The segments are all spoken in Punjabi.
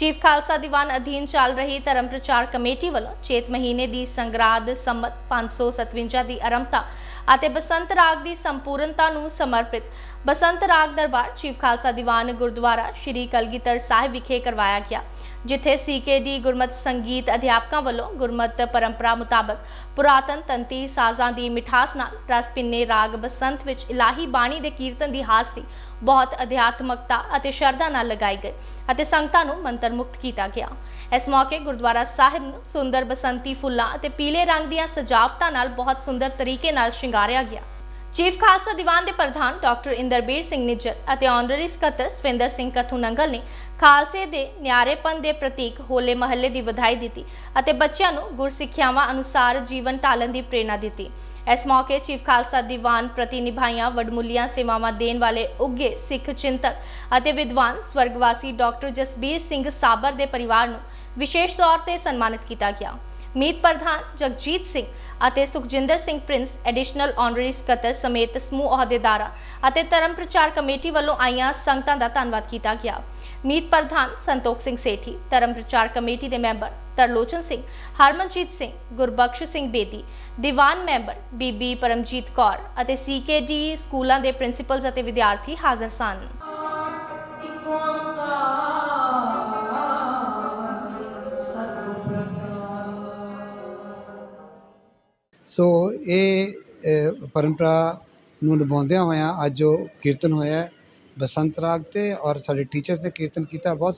ਚੀਫ ਖਾਲਸਾ ਦੀਵਾਨ ਅਧੀਨ ਚੱਲ ਰਹੀ ਧਰਮ ਪ੍ਰਚਾਰ ਕਮੇਟੀ ਵੱਲੋਂ ਚੇਤ ਮਹੀਨੇ ਦੀ ਸੰਗਰਾਦ ਸੰਮਤ 557 ਦੀ ਆਰੰਭਤਾ ਅਤੇ ਬਸੰਤ ਰਾਗ ਦੀ ਸੰਪੂਰਨਤਾ ਨੂੰ ਸਮਰਪਿਤ। ਬਸੰਤ ਰਾਗ ਦਰਬਾਰ ਚੀਫ ਖਾਲਸਾ ਦੀਵਾਨ ਗੁਰਦੁਆਰਾ ਸ਼੍ਰੀ ਕਲਗੀਧਰ ਸਾਹਿਬ ਵਿਖੇ ਕਰਵਾਇਆ ਗਿਆ, ਜਿੱਥੇ ਸੀਕੇਡੀ ਗੁਰਮਤ ਸੰਗੀਤ ਅਧਿਆਪਕਾਂ ਵੱਲੋਂ ਗੁਰਮਤ ਪਰੰਪਰਾ ਮੁਤਾਬਕ ਪੁਰਾਤਨ ਤੰਤੀ ਸਾਜ਼ਾਂ ਦੀ ਮਿਠਾਸ ਨਾਲ ਰਸ ਪਿੰਨੇ ਰਾਗ ਬਸੰਤ ਵਿੱਚ ਇਲਾਹੀ ਬਾਣੀ ਦੇ ਕੀਰਤਨ ਦੀ ਹਾਜ਼ਰੀ ਬਹੁਤ ਅਧਿਆਤਮਕਤਾ ਅਤੇ ਸ਼ਰਧਾ ਨਾਲ ਲਗਾਈ ਗਈ ਅਤੇ ਸੰਗਤਾਂ ਨੂੰ ਮੰਤਰ ਮੁਕਤ ਕੀਤਾ ਗਿਆ। ਇਸ ਮੌਕੇ ਗੁਰਦੁਆਰਾ ਸਾਹਿਬ ਨੂੰ ਸੁੰਦਰ ਬਸੰਤੀ ਫੁੱਲਾਂ ਅਤੇ ਪੀਲੇ ਰੰਗ ਦੀਆਂ ਸਜਾਵਟਾਂ ਨਾਲ ਬਹੁਤ ਸੁੰਦਰ ਤਰੀਕੇ ਨਾਲ ਸ਼ਿੰਗਾਰਿਆ ਗਿਆ। ਚੀਫ ਖਾਲਸਾ ਦੀਵਾਨ ਦੇ ਪ੍ਰਧਾਨ ਡਾਕਟਰ ਇੰਦਰਬੀਰ ਸਿੰਘ ਨਿੱਜਰ ਅਤੇ ਆਨਰਰੀ ਸਕੱਤਰ ਸਵਿੰਦਰ ਸਿੰਘ ਕਥੂ ਨੰਗਲ ਨੇ ਖਾਲਸੇ ਦੇ ਨਿਆਰੇਪਨ ਦੇ ਪ੍ਰਤੀਕ ਹੋਲੇ ਮਹੱਲੇ ਦੀ ਵਧਾਈ ਦਿੱਤੀ ਅਤੇ ਬੱਚਿਆਂ ਨੂੰ ਗੁਰਸਿੱਖਿਆਵਾਂ ਅਨੁਸਾਰ ਜੀਵਨ ਢਾਲਣ ਦੀ ਪ੍ਰੇਰਣਾ ਦਿੱਤੀ। ਇਸ ਮੌਕੇ ਚੀਫ ਖਾਲਸਾ ਦੀਵਾਨ ਪ੍ਰਤੀ ਨਿਭਾਈਆਂ ਵਡਮੁੱਲੀਆਂ, ਸੇਵਾਵਾਂ ਦੇਣ ਵਾਲੇ ਉੱਗੇ ਸਿੱਖ ਚਿੰਤਕ ਅਤੇ ਵਿਦਵਾਨ ਸਵਰਗਵਾਸੀ ਡਾਕਟਰ ਜਸਬੀਰ ਸਿੰਘ ਸਾਬਰ ਦੇ ਪਰਿਵਾਰ ਨੂੰ ਵਿਸ਼ੇਸ਼ ਤੌਰ ਤੇ ਸਨਮਾਨਿਤ ਕੀਤਾ ਗਿਆ। ਮੀਤ ਪ੍ਰਧਾਨ ਜਗਜੀਤ ਸਿੰਘ ਅਤੇ Sukhjinder Singh Prince additional honorary ਸਕੱਤਰ ਸਮੇਤ ਸਮੂਹ ਅਹੁਦੇਦਾਰਾਂ ਅਤੇ ਧਰਮ ਪ੍ਰਚਾਰ ਕਮੇਟੀ ਵੱਲੋਂ ਆਈਆਂ ਸੰਗਤਾਂ ਦਾ ਧੰਨਵਾਦ ਕੀਤਾ ਗਿਆ। ਮੀਤ ਪ੍ਰਧਾਨ ਸੰਤੋਖ ਸਿੰਘ ਸੇਠੀ, ਧਰਮ ਪ੍ਰਚਾਰ ਕਮੇਟੀ ਦੇ ਮੈਂਬਰ ਤਰਲੋਚਨ ਸਿੰਘ, ਹਰਮਨਜੀਤ ਸਿੰਘ, ਗੁਰਬਖਸ਼ ਸਿੰਘ ਬੇਦੀ, ਦੀਵਾਨ ਮੈਂਬਰ ਬੀਬੀ ਪਰਮਜੀਤ ਕੌਰ ਅਤੇ ਸੀਕੇਡੀ ਸਕੂਲਾਂ ਦੇ ਪ੍ਰਿੰਸੀਪਲਸ ਅਤੇ ਵਿਦਿਆਰਥੀ ਹਾਜ਼ਰ ਸਨ। ਸੋ ਇਹ ਪਰੰਪਰਾ ਨੂੰ ਨਿਭਾਉਂਦਿਆਂ ਹੋਇਆਂ ਅੱਜ ਜੋ ਕੀਰਤਨ ਹੋਇਆ ਬਸੰਤ ਰਾਗ ਤੇ ਔਰ ਸਾਡੇ ਟੀਚਰਸ ਨੇ ਕੀਰਤਨ ਕੀਤਾ, ਬਹੁਤ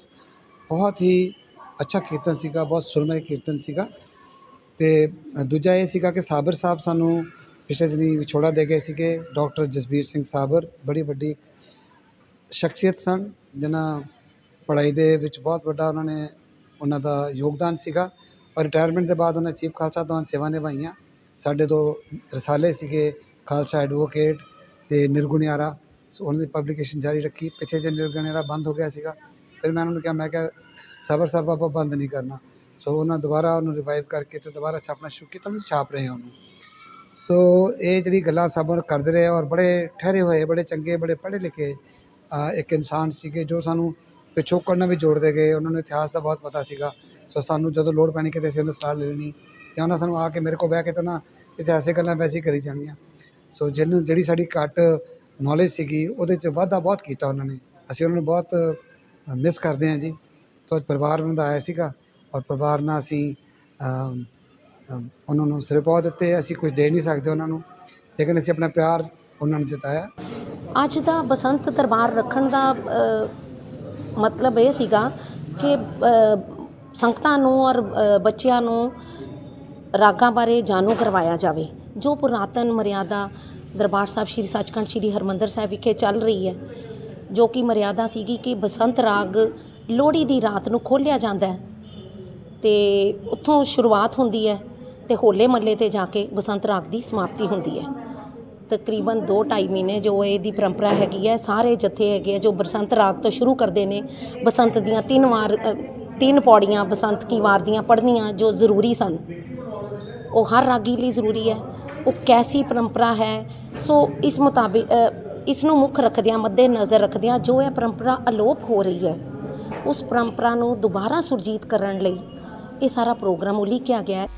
ਬਹੁਤ ਹੀ ਅੱਛਾ ਕੀਰਤਨ ਸੀਗਾ, ਬਹੁਤ ਸੁਰਮਈ ਕੀਰਤਨ ਸੀਗਾ। ਅਤੇ ਦੂਜਾ ਇਹ ਸੀਗਾ ਕਿ ਸਾਬਰ ਸਾਹਿਬ ਸਾਨੂੰ ਪਿਛਲੇ ਦਿਨੀਂ ਵਿਛੋੜਾ ਦੇ ਗਏ ਸੀਗੇ, ਡਾਕਟਰ ਜਸਬੀਰ ਸਿੰਘ ਸਾਬਰ, ਬੜੀ ਵੱਡੀ ਸ਼ਖਸੀਅਤ ਸਨ, ਜਿਨ੍ਹਾਂ ਪੜ੍ਹਾਈ ਦੇ ਵਿੱਚ ਬਹੁਤ ਵੱਡਾ ਉਹਨਾਂ ਨੇ, ਉਹਨਾਂ ਦਾ ਯੋਗਦਾਨ ਸੀਗਾ। ਔਰ ਰਿਟਾਇਰਮੈਂਟ ਦੇ ਬਾਅਦ ਉਹਨਾਂ ਚੀਫ ਖਾਲਸਾ ਤੋਂ ਸੇਵਾ ਨਿਭਾਈਆਂ। ਸਾਡੇ ਤੋਂ ਰਸਾਲੇ ਸੀਗੇ ਖਾਲਸਾ ਐਡਵੋਕੇਟ ਅਤੇ ਨਿਰਗੁਣਿਆਰਾ ਸੋ ਉਹਨਾਂ ਦੀ ਪਬਲੀਕੇਸ਼ਨ ਜਾਰੀ ਰੱਖੀ। ਪਿੱਛੇ ਜੇ ਨਿਰਗੁਣਿਆਰਾ ਬੰਦ ਹੋ ਗਿਆ ਸੀਗਾ, ਫਿਰ ਮੈਂ ਉਹਨਾਂ ਨੂੰ ਕਿਹਾ, ਮੈਂ ਕਿਹਾ, ਸਬਰ ਸਾਹਿਬ, ਆਪਾਂ ਬੰਦ ਨਹੀਂ ਕਰਨਾ। ਸੋ ਉਹਨਾਂ ਦੁਬਾਰਾ ਉਹਨੂੰ ਰਿਵਾਈਵ ਕਰਕੇ ਅਤੇ ਦੁਬਾਰਾ ਛਾਪਣਾ ਸ਼ੁਰੂ ਕੀਤਾ। ਉਹਨੂੰ ਛਾਪ ਰਹੇ ਹਾਂ ਉਹਨੂੰ। ਸੋ ਇਹ ਜਿਹੜੀ ਗੱਲਾਂ ਸਭ ਕਰਦੇ ਰਹੇ ਔਰ ਬੜੇ ਠਹਿਰੇ ਹੋਏ, ਬੜੇ ਚੰਗੇ, ਬੜੇ ਪੜ੍ਹੇ ਲਿਖੇ ਇੱਕ ਇਨਸਾਨ ਸੀਗੇ ਜੋ ਸਾਨੂੰ ਪਿਛੋਕੜ ਨਾਲ ਵੀ ਜੋੜਦੇ ਗਏ। ਉਹਨਾਂ ਨੂੰ ਇਤਿਹਾਸ ਦਾ ਬਹੁਤ ਪਤਾ ਸੀਗਾ। ਸੋ ਸਾਨੂੰ ਜਦੋਂ ਲੋੜ ਪੈਣੀ ਕਿਤੇ ਅਸੀਂ ਉਹਨੂੰ ਸਲਾਹ ਲੈ ਲੈਣੀ। ਜਾਂ ਉਹਨਾਂ ਸਾਨੂੰ ਆ ਕੇ ਮੇਰੇ ਕੋਲ ਬਹਿ ਕੇ ਤਾਂ ਨਾ ਇਤਿਹਾਸਿਕ ਗੱਲਾਂ ਵੈਸੇ ਹੀ ਕਰੀ ਜਾਣੀਆਂ। ਸੋ ਜਿਹਨੂੰ, ਜਿਹੜੀ ਸਾਡੀ ਘੱਟ ਨੌਲੇਜ ਸੀਗੀ, ਉਹਦੇ 'ਚ ਵਾਧਾ ਬਹੁਤ ਕੀਤਾ ਉਹਨਾਂ ਨੇ। ਅਸੀਂ ਉਹਨਾਂ ਨੂੰ ਬਹੁਤ ਮਿਸ ਕਰਦੇ ਹਾਂ ਜੀ। ਸੋ ਪਰਿਵਾਰ ਉਹਨਾਂ ਦਾ ਆਇਆ ਸੀਗਾ ਔਰ ਪਰਿਵਾਰ ਨਾਲ ਅਸੀਂ ਉਹਨਾਂ ਨੂੰ ਸਿਰ ਪਾ ਦਿੱਤੇ। ਅਸੀਂ ਕੁਝ ਦੇ ਨਹੀਂ ਸਕਦੇ ਉਹਨਾਂ ਨੂੰ, ਲੇਕਿਨ ਅਸੀਂ ਆਪਣਾ ਪਿਆਰ ਉਹਨਾਂ ਨੂੰ ਜਤਾਇਆ। ਅੱਜ ਦਾ ਬਸੰਤ ਦਰਬਾਰ ਰੱਖਣ ਦਾ ਮਤਲਬ ਇਹ ਸੀਗਾ ਕਿ ਸੰਗਤਾਂ ਨੂੰ ਔਰ ਬੱਚਿਆਂ ਨੂੰ ਰਾਗਾਂ ਬਾਰੇ ਜਾਣੂ ਕਰਵਾਇਆ ਜਾਵੇ, ਜੋ ਪੁਰਾਤਨ ਮਰਿਆਦਾ ਦਰਬਾਰ ਸਾਹਿਬ ਸ੍ਰੀ ਸੱਚਖੰਡ ਸ੍ਰੀ ਹਰਿਮੰਦਰ ਸਾਹਿਬ ਵਿਖੇ ਚੱਲ ਰਹੀ ਹੈ, ਜੋ ਕਿ ਮਰਿਆਦਾ ਸੀਗੀ ਕਿ ਬਸੰਤ ਰਾਗ ਲੋਹੜੀ ਦੀ ਰਾਤ ਨੂੰ ਖੋਲ੍ਹਿਆ ਜਾਂਦਾ ਹੈ ਤੇ ਉੱਥੋਂ ਸ਼ੁਰੂਆਤ ਹੁੰਦੀ ਹੈ ਤੇ ਹੋਲੇ ਮਹੱਲੇ ਤੇ ਜਾ ਕੇ ਬਸੰਤ ਰਾਗ ਦੀ ਸਮਾਪਤੀ ਹੁੰਦੀ ਹੈ। ਤਕਰੀਬਨ 2-2.5 ਮਹੀਨੇ ਜੋ ਇਹਦੀ ਪਰੰਪਰਾ ਹੈਗੀ ਹੈ, ਸਾਰੇ ਜਥੇ ਹੈਗੇ ਆ ਜੋ ਬਸੰਤ ਰਾਗ ਤੋਂ ਸ਼ੁਰੂ ਕਰਦੇ ਨੇ, ਬਸੰਤ ਦੀਆਂ ਤਿੰਨ ਵਾਰ ਤਿੰਨ ਪੌੜੀਆਂ ਬਸੰਤ ਕੀ ਵਾਰ ਦੀਆਂ ਪੜ੍ਹਨੀਆਂ ਜੋ ਜ਼ਰੂਰੀ ਸਨ। ਉਹ ਹਰ ਰਾਗੀ ਲਈ ਜ਼ਰੂਰੀ ਹੈ। ਉਹ ਕੈਸੀ ਪਰੰਪਰਾ ਹੈ। ਸੋ ਇਸ ਮੁਤਾਬਿਕ ਇਸ ਨੂੰ ਮੁੱਖ ਰੱਖਦਿਆਂ ਮੱਦੇ ਨਜ਼ਰ ਰੱਖਦਿਆਂ ਜੋ ਇਹ ਪਰੰਪਰਾ ਅਲੋਪ ਹੋ ਰਹੀ ਹੈ, ਉਸ ਪਰੰਪਰਾ ਨੂੰ ਦੁਬਾਰਾ ਸੁਰਜੀਤ ਕਰਨ ਲਈ ਇਹ ਸਾਰਾ ਪ੍ਰੋਗਰਾਮ ਉਲੀਕਿਆ ਗਿਆ ਹੈ।